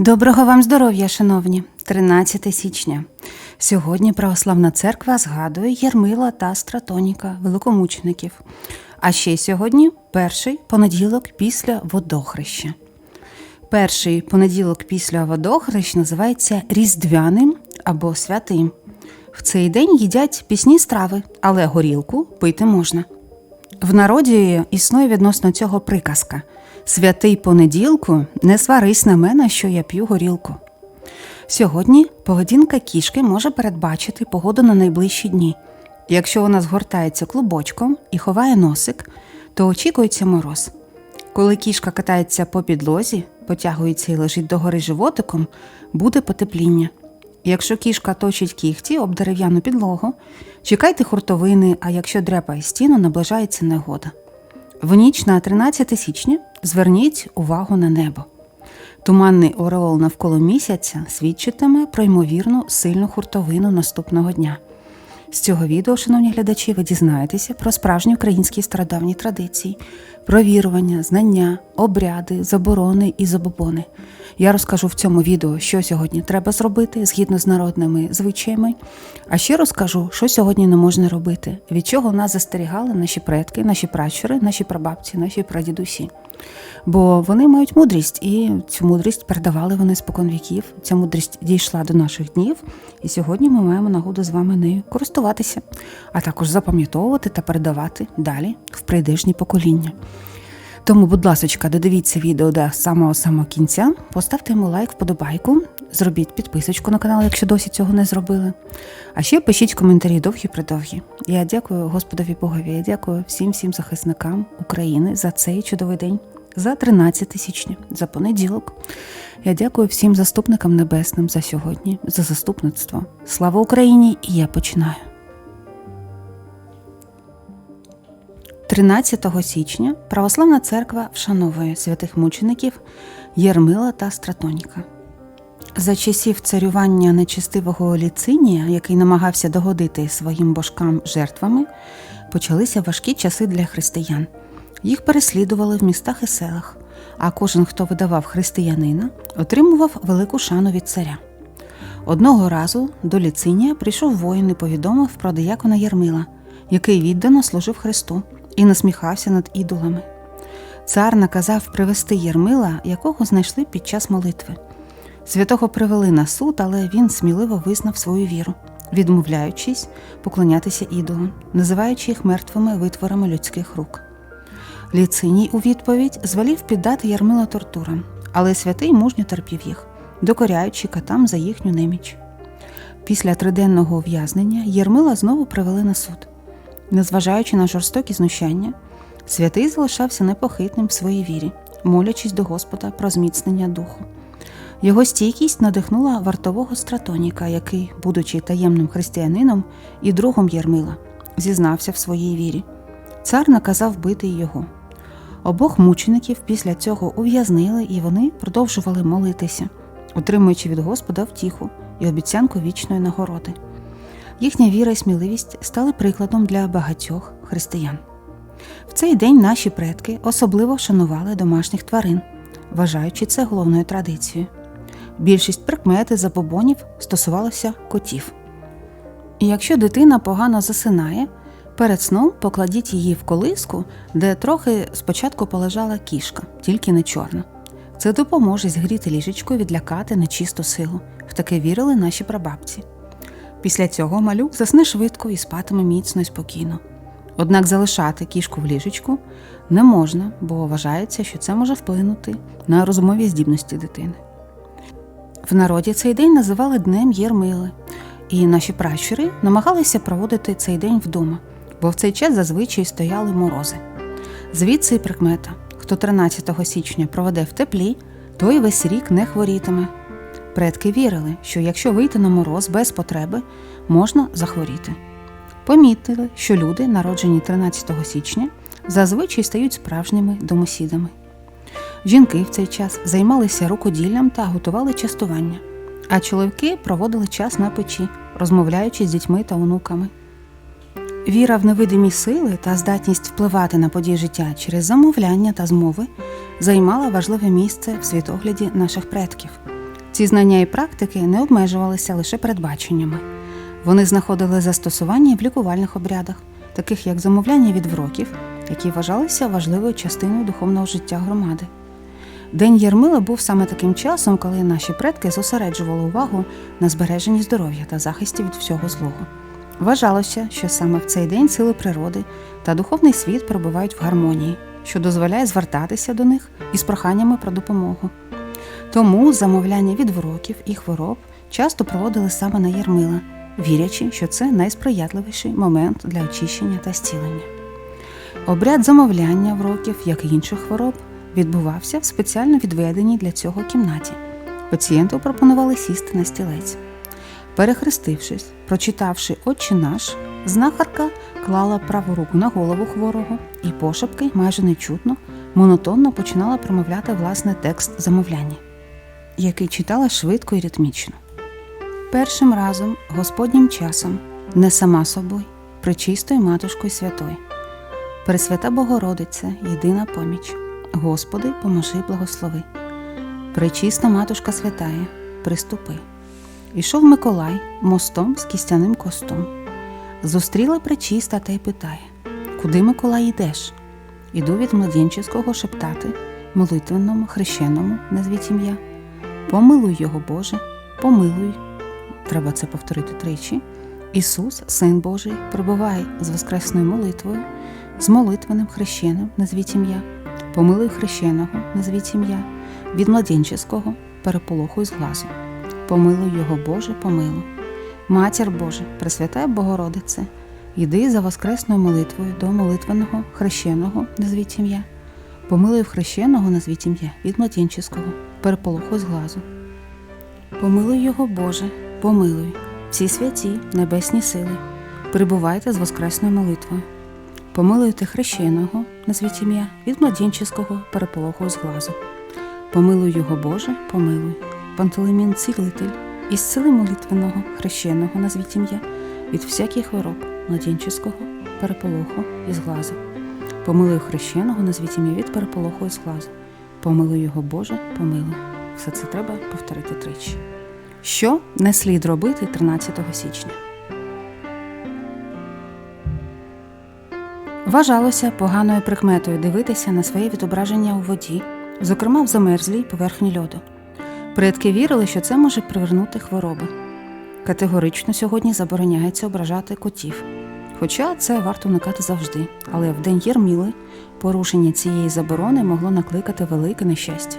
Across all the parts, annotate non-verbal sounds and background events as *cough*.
Доброго вам здоров'я, шановні! 13 січня. Сьогодні Православна церква згадує Єрмила та Стратоніка, великомучеників. А ще сьогодні перший понеділок після водохреща. Перший понеділок після водохрещ називається Різдвяним або святим. В цей день їдять пісні страви, але горілку пити можна. В народі існує відносно цього приказка: Святий понеділку, не сварись на мене, що я п'ю горілку. Сьогодні поведінка кішки може передбачити погоду на найближчі дні. Якщо вона згортається клубочком і ховає носик, то очікується мороз. Коли кішка катається по підлозі, потягується і лежить догори животиком, буде потепління. Якщо кішка точить кігті об дерев'яну підлогу, чекайте хуртовини, а якщо дряпає стіну, наближається негода. В ніч на 13 січня зверніть увагу на небо. Туманний ореол навколо місяця свідчитиме про ймовірну сильну хуртовину наступного дня. З цього відео, шановні глядачі, ви дізнаєтеся про справжні українські стародавні традиції, про вірування, знання, обряди, заборони і забобони. Я розкажу в цьому відео, що сьогодні треба зробити згідно з народними звичаями, а ще розкажу, що сьогодні не можна робити, від чого нас застерігали наші предки, наші пращури, наші прабабці, наші прадідусі. Бо вони мають мудрість, і цю мудрість передавали вони спокон віків. Ця мудрість дійшла до наших днів, і сьогодні ми маємо нагоду з вами нею користуватися, а також запам'ятовувати та передавати далі в прийдешні покоління. Тому, будь ласка, додивіться відео до самого самого кінця, поставте йому лайк, вподобайку, зробіть підписочку на канал, якщо досі цього не зробили. А ще пишіть коментарі довгі-придовгі. Я дякую Господові Богові, я дякую всім всім захисникам України за цей чудовий день, за 13 січня, за понеділок. Я дякую всім заступникам небесним за сьогодні, за заступництво. Слава Україні! І я починаю. 13 січня Православна церква вшановує святих мучеників Єрмила та Стратоніка. За часів царювання нечистивого Ліцинія, який намагався догодити своїм божкам жертвами, почалися важкі часи для християн. Їх переслідували в містах і селах, а кожен, хто видавав християнина, отримував велику шану від царя. Одного разу до Ліцинія прийшов воїн і повідомив про диякона Єрмила, який віддано служив Христу і насміхався над ідолами. Цар наказав привести Єрмила, якого знайшли під час молитви. Святого привели на суд, але він сміливо визнав свою віру, відмовляючись поклонятися ідолам, називаючи їх мертвими витворами людських рук. Ліциній у відповідь звелів піддати Ярмила тортурам, але святий мужньо терпів їх, докоряючи катам за їхню неміч. Після триденного ув'язнення Єрмила знову привели на суд. Незважаючи на жорстокі знущання, святий залишався непохитним в своїй вірі, молячись до Господа про зміцнення духу. Його стійкість надихнула вартового стратоніка, який, будучи таємним християнином і другом Єрмила, зізнався в своїй вірі. Цар наказав бити його. Обох мучеників після цього ув'язнили, і вони продовжували молитися, отримуючи від Господа втіху і обіцянку вічної нагороди. Їхня віра і сміливість стали прикладом для багатьох християн. В цей день наші предки особливо шанували домашніх тварин, вважаючи це головною традицією. Більшість прикмети забобонів стосувалося котів. І якщо дитина погано засинає, перед сном покладіть її в колиску, де трохи спочатку полежала кішка, тільки не чорна. Це допоможе згріти ліжечко і відлякати нечисту силу. В таке вірили наші прабабці. Після цього малюк засне швидко і спатиме міцно і спокійно. Однак залишати кішку в ліжечку не можна, бо вважається, що це може вплинути на розумові здібності дитини. В народі цей день називали Днем Єрмили, і наші пращури намагалися проводити цей день вдома, бо в цей час зазвичай стояли морози. Звідси й прикмета: хто 13 січня проведе в теплі, той весь рік не хворітиме. Предки вірили, що якщо вийти на мороз без потреби, можна захворіти. Помітили, що люди, народжені 13 січня, зазвичай стають справжніми домосідами. Жінки в цей час займалися рукоділлям та готували частування, а чоловіки проводили час на печі, розмовляючи з дітьми та онуками. Віра в невидимі сили та здатність впливати на події життя через замовляння та змови займала важливе місце в світогляді наших предків. Ці знання і практики не обмежувалися лише передбаченнями. Вони знаходили застосування в лікувальних обрядах, таких як замовляння від вроків, які вважалися важливою частиною духовного життя громади. День Єрмила був саме таким часом, коли наші предки зосереджували увагу на збереженні здоров'я та захисті від всього злого. Вважалося, що саме в цей день сили природи та духовний світ перебувають в гармонії, що дозволяє звертатися до них із проханнями про допомогу. Тому замовляння від вороків і хвороб часто проводили саме на Єрмила, вірячи, що це найсприятливіший момент для очищення та зцілення. Обряд замовляння вроків, як і інших хвороб, відбувався в спеціально відведеній для цього кімнаті. Пацієнту пропонували сісти на стілець. Перехрестившись, прочитавши Отче наш, знахарка клала праву руку на голову хворого і пошепки, майже нечутно, монотонно починала промовляти власне текст замовляння, який читала швидко і ритмічно. Першим разом, Господнім часом, не сама собою, пречистою матушкою святою. Пресвята Богородице, єдина поміч, Господи, поможи, благослови. Пречиста матушка святая, приступи. Ішов Миколай мостом з кістяним костом. Зустріла пречиста та й питає Куди Миколай йдеш? Іду від младенчиського шептати, молитвенному, хрещеному, назвіть ім'я. Помилуй його, Боже, помилуй. Треба це повторити тричі. Ісус, Син Божий, прибувай з воскресною молитвою, з молитвенним хрещеним, назвіть ім'я, помилуй хрещеного, назвіть ім'я, від младенчиського переполоху з глазу. Помилуй його, Боже, помилуй. Матір Божа, Пресвятая Богородице, йди за воскресною молитвою до молитвеного хрещеного, назвіть ім'я, помилуй хрещеного, назвіть ім'я, від младенчиського переполоху з глазу. Помилуй його, Боже, помилуй, всі святі, небесні сили, прибувайте з воскресною молитвою. Помилуйте хрещеного, назвіть ім'я, від младенчиського переполоху з глазу. Помилуй його, Боже, помилуй. Пантелеймін цілитель, із сили молитвеного хрещеного назвіть ім'я, від всяких хвороб, младенчиського, переполоху із глазу. Помилуй хрещеного, назвіть ім'я від переполоху із глазу. Помилуй його, Боже, помилуй. Все це треба повторити тричі. Що не слід робити 13 січня? Вважалося поганою прикметою дивитися на своє відображення у воді, зокрема в замерзлій поверхні льоду. Предки вірили, що це може привернути хвороби. Категорично сьогодні забороняється ображати котів. Хоча це варто уникати завжди, але в день Єрміли порушення цієї заборони могло накликати велике нещастя.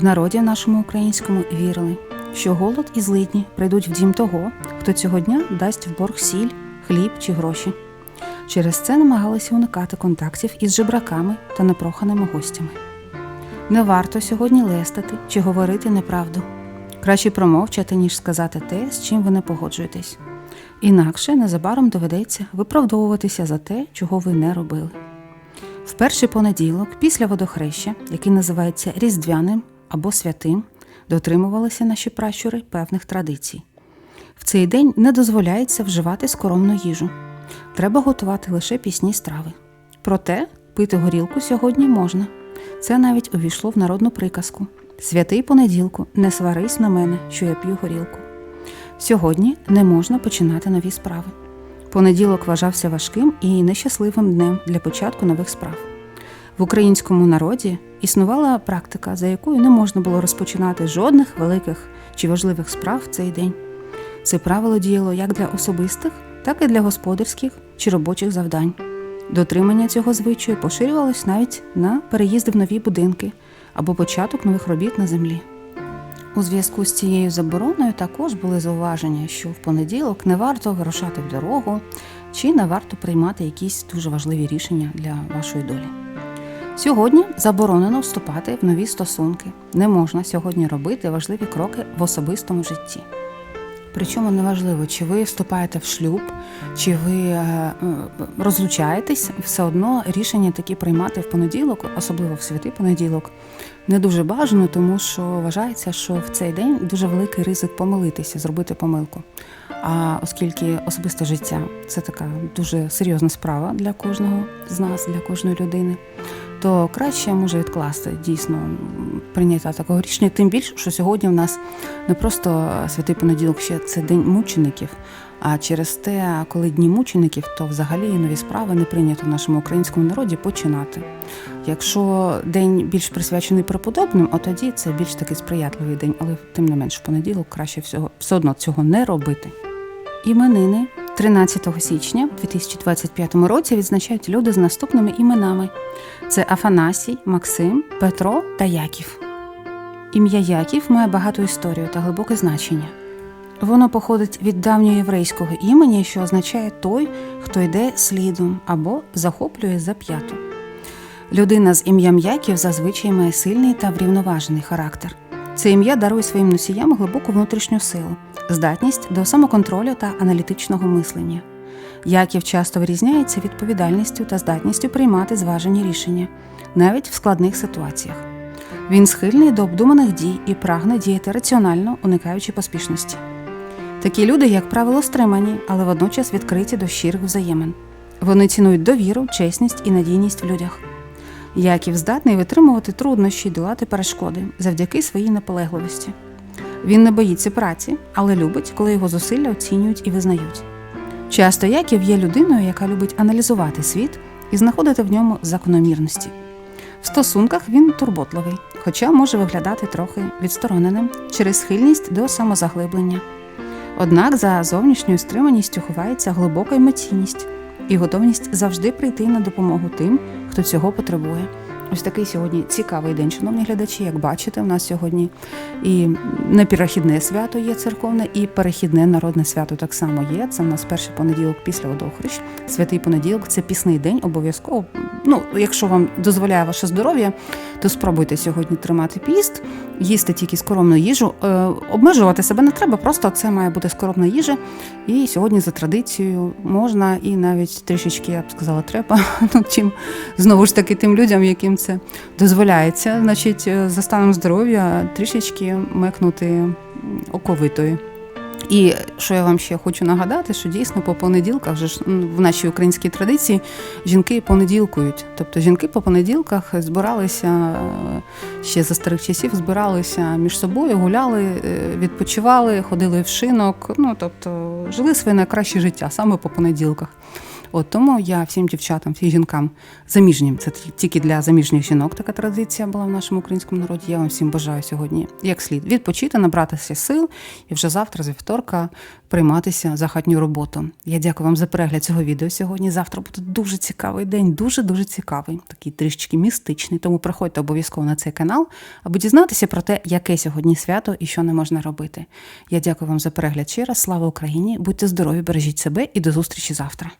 В народі нашому українському вірили, що голод і злидні прийдуть в дім того, хто цього дня дасть в борг сіль, хліб чи гроші. Через це намагалися уникати контактів із жебраками та непроханими гостями. Не варто сьогодні лестити чи говорити неправду. Краще промовчати, ніж сказати те, з чим ви не погоджуєтесь. Інакше незабаром доведеться виправдовуватися за те, чого ви не робили. В перший понеділок, після водохреща, який називається Різдвяним або святим, дотримувалися наші пращури певних традицій. В цей день не дозволяється вживати скоромну їжу. Треба готувати лише пісні страви. Проте пити горілку сьогодні можна. Це навіть увійшло в народну приказку. Святий понеділку, не сварись на мене, що я п'ю горілку. Сьогодні не можна починати нові справи. Понеділок вважався важким і нещасливим днем для початку нових справ. В українському народі існувала практика, за якою не можна було розпочинати жодних великих чи важливих справ в цей день. Це правило діяло як для особистих, так і для господарських чи робочих завдань. Дотримання цього звичаю поширювалось навіть на переїзди в нові будинки або початок нових робіт на землі. У зв'язку з цією забороною також були зауваження, що в понеділок не варто вирушати в дорогу чи не варто приймати якісь дуже важливі рішення для вашої долі. Сьогодні заборонено вступати в нові стосунки. Не можна сьогодні робити важливі кроки в особистому житті. Причому неважливо, чи ви вступаєте в шлюб, чи ви е, е, розлучаєтесь, все одно рішення такі приймати в понеділок, особливо в святий понеділок, не дуже бажано, тому що вважається, що в цей день дуже великий ризик помилитися, зробити помилку. А оскільки особисте життя це така дуже серйозна справа для кожного з нас, для кожної людини, то краще може відкласти дійсно прийняття такого рішення. Тим більше, що сьогодні в нас не просто святий понеділок, ще це день мучеників. А через те, коли дні мучеників, то взагалі нові справи не прийнято в нашому українському народі починати. Якщо день більш присвячений преподобним, от тоді це більш такий сприятливий день, але тим не менш в понеділок краще всього все одно цього не робити. Іменини 13 січня 2025 році відзначають люди з наступними іменами: це Афанасій, Максим, Петро та Яків. Ім'я Яків має багату історію та глибоке значення. Воно походить від давньоєврейського імені, що означає той, хто йде слідом або захоплює за п'яту. Людина з ім'ям Яків зазвичай має сильний та врівноважений характер. Це ім'я дарує своїм носіям глибоку внутрішню силу, здатність до самоконтролю та аналітичного мислення. Яків часто вирізняється відповідальністю та здатністю приймати зважені рішення, навіть в складних ситуаціях. Він схильний до обдуманих дій і прагне діяти раціонально, уникаючи поспішності. Такі люди, як правило, стримані, але водночас відкриті до щирих взаємин. Вони цінують довіру, чесність і надійність в людях. Яків здатний витримувати труднощі й долати перешкоди завдяки своїй наполегливості. Він не боїться праці, але любить, коли його зусилля оцінюють і визнають. Часто Яків є людиною, яка любить аналізувати світ і знаходити в ньому закономірності. В стосунках він турботливий, хоча може виглядати трохи відстороненим через схильність до самозаглиблення. Однак за зовнішньою стриманістю ховається глибока емоційність і готовність завжди прийти на допомогу тим, хто цього потребує. Ось такий сьогодні цікавий день, шановні глядачі. Як бачите, у нас сьогодні і неперехідне свято є церковне, і перехідне народне свято так само є. Це у нас перший понеділок після водохрещ. Святий понеділок це пісний день, обов'язково. Ну, якщо вам дозволяє ваше здоров'я, то спробуйте сьогодні тримати піст, їсти тільки скоромну їжу. Е, обмежувати себе не треба, просто це має бути скоромна їжа. І сьогодні за традицією можна і навіть трішечки, я б сказала, треба. *laughs* Ну, чим знову ж таки тим людям, яким це дозволяється, значить, е, за станом здоров'я трішечки мекнути оковитою. І що я вам ще хочу нагадати, що дійсно по понеділках вже ж в нашій українській традиції жінки понеділкують. Тобто жінки по понеділках збиралися е, ще за старих часів, збиралися між собою, гуляли, е, відпочивали, ходили в шинок. Ну тобто жили своє найкраще життя саме по понеділках. От тому я всім дівчатам, всім жінкам заміжнім, це тільки для заміжніх жінок така традиція була в нашому українському народі. Я вам всім бажаю сьогодні як слід відпочити, набратися сил і вже завтра, з вівторка, прийматися за хатню роботу. Я дякую вам за перегляд цього відео сьогодні. Завтра буде дуже цікавий день, дуже дуже цікавий, такий трішечки містичний. Тому приходьте обов'язково на цей канал, аби дізнатися про те, яке сьогодні свято і що не можна робити. Я дякую вам за перегляд ще раз. Слава Україні! Будьте здорові, бережіть себе і до зустрічі завтра.